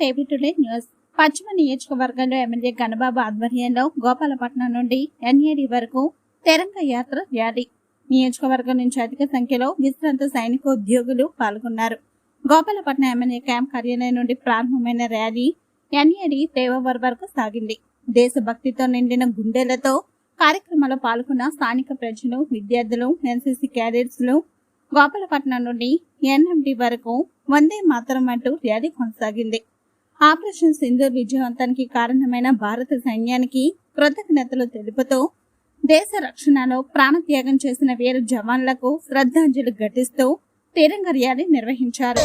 TV today news. పశ్చిమ నియోజకవర్గంలో MLA Ganababu ఆధ్వర్యంలో గోపాలపట్నం నుండి ఎన్ఏడి వరకు తెరంగ యాత్ర ర్యాలీ. నియోజకవర్గం నుంచి అధిక సంఖ్యలో విశ్రాంత సైనిక ఉద్యోగులు పాల్గొన్నారు. గోపాలపట్నం ఎమ్మెల్యే క్యాంప్ కార్యాలయం నుండి ప్రారంభమైన ర్యాలీ ఎన్ఏడి దేవవర్ వరకు సాగింది. దేశభక్తితో నిండిన గుండెలతో కార్యక్రమంలో పాల్గొన్న స్థానిక ప్రజలు విద్యార్థులు ఎన్సీసీ క్యాడెట్స్లు గోపాలపట్నం నుండి ఎన్ఎండి వరకు వందే మాత్రం అంటూ ర్యాలీ కొనసాగింది. ఆపరేషన్ సింధూర్ విజయవంతానికి కారణమైన భారత సైన్యానికి కృతజ్ఞతలు తెలుపుతూ దేశ రక్షణలో ప్రాణత్యాగం చేసిన వీర జవాన్లకు శ్రద్ధాంజలి ఘటిస్తూ తిరంగ ర్యాలీ నిర్వహించారు.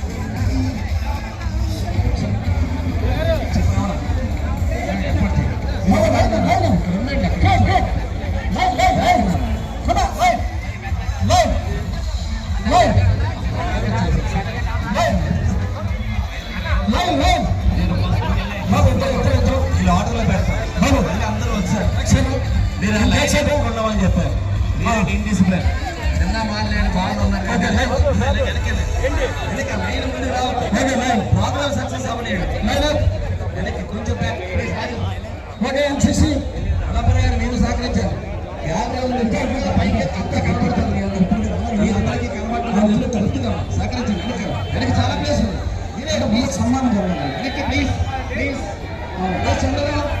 ప్రోగ్రామ్ సక్సెస్ అవ్వలేదు. వెనక్కి కొంచెం ఓకే ఎంసీసీ అల్లపల్లి మీరు సహకరించారు. యాభై పైకి అంతా కనబడుతుంది. మీ అందరికీ. కనబడుతుంది. కలుపుతున్నాం సహకరించండి. వెనక వెనక చాలా ప్లేస్ ఉంది. మీరే మీ జరగాలి. వెనక్కి ప్లీజ్ ప్లీజ్ చంద్రబాబు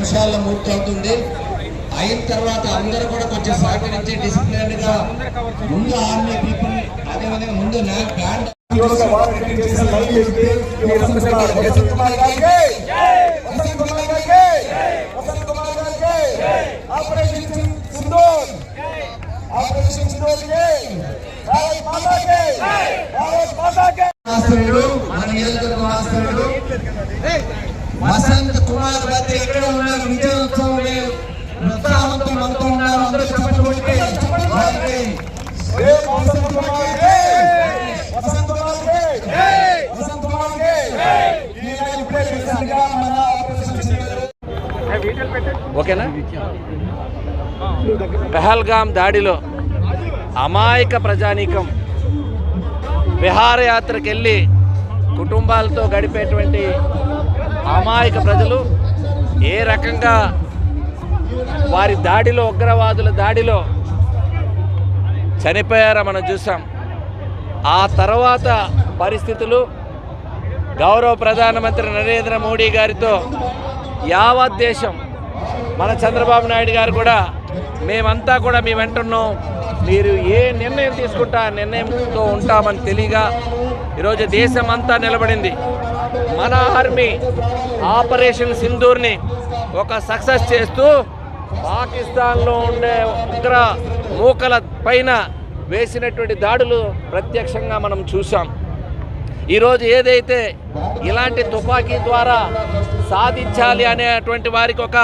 వెనకెళ్ళండి నిమిషాల్లో పూర్తవుతుంది. అయిన తర్వాత అందరూ కూడా కొంచెం సహకరించి డిసిప్లిన్గా ముందు ఆర్మీ పీపుల్ అదేవిధంగా ముందు నా బ్యాండ్ వసంత్ కుమార్ గారికి వసంత్ ఓకేనా? పెహల్గాం దాడిలో అమాయక ప్రజానీకం విహారయాత్రకు వెళ్ళి కుటుంబాలతో గడిపేటువంటి అమాయక ప్రజలు ఏ రకంగా వారి దాడిలో ఉగ్రవాదుల దాడిలో చనిపోయారో మనం చూసాం. ఆ తర్వాత పరిస్థితులు గౌరవ ప్రధానమంత్రి నరేంద్ర మోడీ గారితో యావత్ దేశం మన చంద్రబాబు నాయుడు గారు కూడా మేమంతా కూడా మీ వెంటున్నాం మీరు ఏ నిర్ణయం తీసుకుంటా నిర్ణయంతో ఉంటామని తెలియగా ఈరోజు దేశం అంతా నిలబడింది. మన ఆర్మీ ఆపరేషన్ సింధూర్ని ఒక సక్సెస్ చేస్తూ పాకిస్తాన్లో ఉండే ఉగ్ర మూకల పైన వేసినటువంటి దాడులు ప్రత్యక్షంగా మనం చూసాం ఈరోజు ఏదైతే ఇలాంటి తుపాకీ ద్వారా సాధించాలి అనేటువంటి వారికి ఒక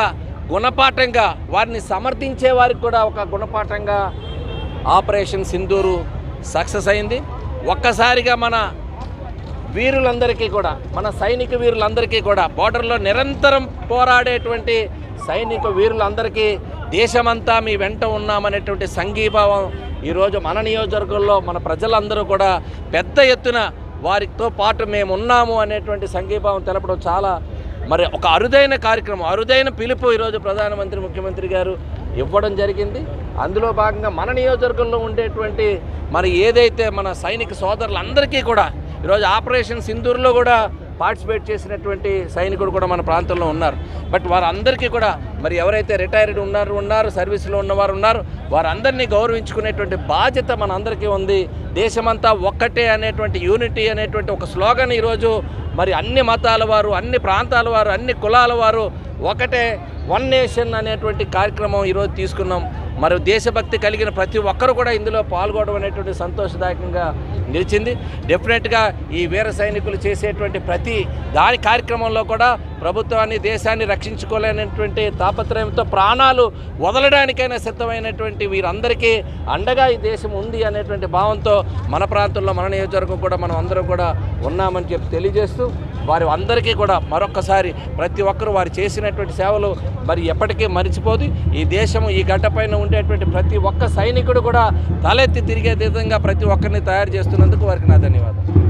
గుణపాఠంగా వారిని సమర్థించే వారికి కూడా ఒక గుణపాఠంగా ఆపరేషన్ సింధూరు సక్సెస్ అయింది. ఒక్కసారిగా మన వీరులందరికీ కూడా మన సైనిక వీరులందరికీ కూడా బోర్డర్లో నిరంతరం పోరాడేటువంటి సైనిక వీరులందరికీ దేశమంతా మీ వెంట ఉన్నామనేటువంటి సంఘీభావం ఈరోజు మన నియోజకవర్గంలో మన ప్రజలందరూ కూడా పెద్ద ఎత్తున వారితో పాటు మేము ఉన్నాము అనేటువంటి సంఘీభావం తెలపడం చాలా మరి ఒక అరుదైన కార్యక్రమం అరుదైన పిలుపు ఈరోజు ప్రధానమంత్రి ముఖ్యమంత్రి గారు ఇవ్వడం జరిగింది. అందులో భాగంగా మన నియోజకవర్గంలో ఉండేటువంటి మరి ఏదైతే మన సైనిక సోదరులందరికీ కూడా ఈరోజు ఆపరేషన్ సింధూర్లో కూడా పార్టిసిపేట్ చేసినటువంటి సైనికుడు కూడా మన ప్రాంతంలో ఉన్నారు. బట్ వారందరికీ కూడా మరి ఎవరైతే రిటైర్డ్ ఉన్నారు ఉన్నారు సర్వీస్లో ఉన్నవారు ఉన్నారు వారందరినీ గౌరవించుకునేటువంటి బాధ్యత మన అందరికీ ఉంది. దేశమంతా ఒక్కటే అనేటువంటి యూనిటీ అనేటువంటి ఒక స్లోగన్ ఈరోజు మరి అన్ని మతాల వారు అన్ని ప్రాంతాల వారు అన్ని కులాల వారు ఒకటే వన్ నేషన్ అనేటువంటి కార్యక్రమం ఈరోజు తీసుకున్నాం. మరి దేశభక్తి కలిగిన ప్రతి ఒక్కరు కూడా ఇందులో పాల్గొనడం అనేటువంటి సంతోషదాయకంగా నిలిచింది. డెఫినెట్గా ఈ వీర సైనికులు చేసేటువంటి ప్రతి దాని కార్యక్రమంలో కూడా ప్రభుత్వాన్ని దేశాన్ని రక్షించుకోలేనటువంటి తాపత్రయంతో ప్రాణాలు వదలడానికైనా సిద్ధమైనటువంటి వీరందరికీ అండగా ఈ దేశం ఉంది అనేటువంటి భావంతో మన ప్రాంతంలో మన నియోజకవర్గం కూడా మనం అందరం కూడా ఉన్నామని చెప్పి తెలియజేస్తూ వారి అందరికీ కూడా మరొక్కసారి ప్రతి ఒక్కరు వారు చేసినటువంటి సేవలు మరి ఎప్పటికీ మరిచిపోదు. ఈ దేశము ఈ గడ్డపైన ఉండేటువంటి ప్రతి ఒక్క సైనికుడు కూడా తలెత్తి తిరిగే విధంగా ప్రతి ఒక్కరిని తయారు చేస్తున్నందుకు వారికి నా ధన్యవాదాలు.